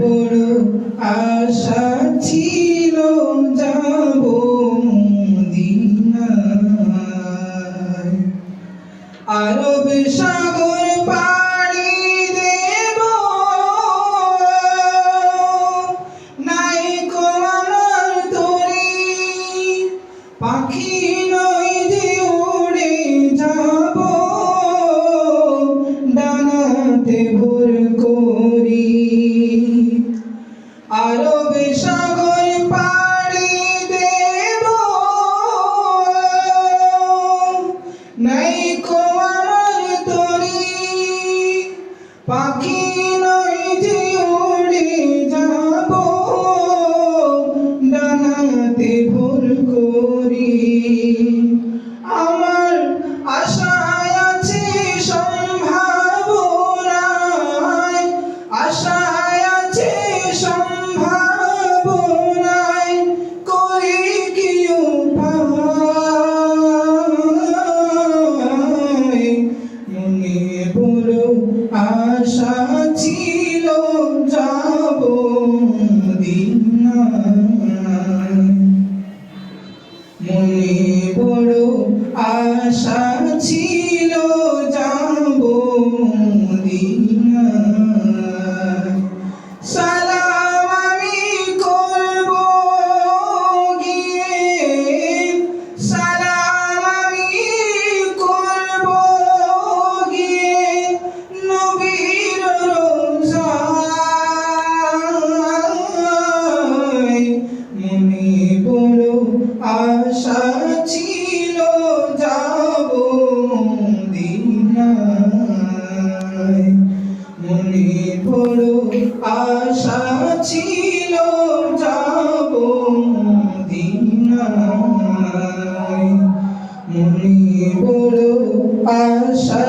বড় আশা ছিল যাব আরব সাগর পাড়ি দেব। নাই কো আমার তরি পাখি নই যে উড়ে যাব। ডানাতে ভোর নাই মুনি বড় আশা ছিল আমি মনে বড় আশা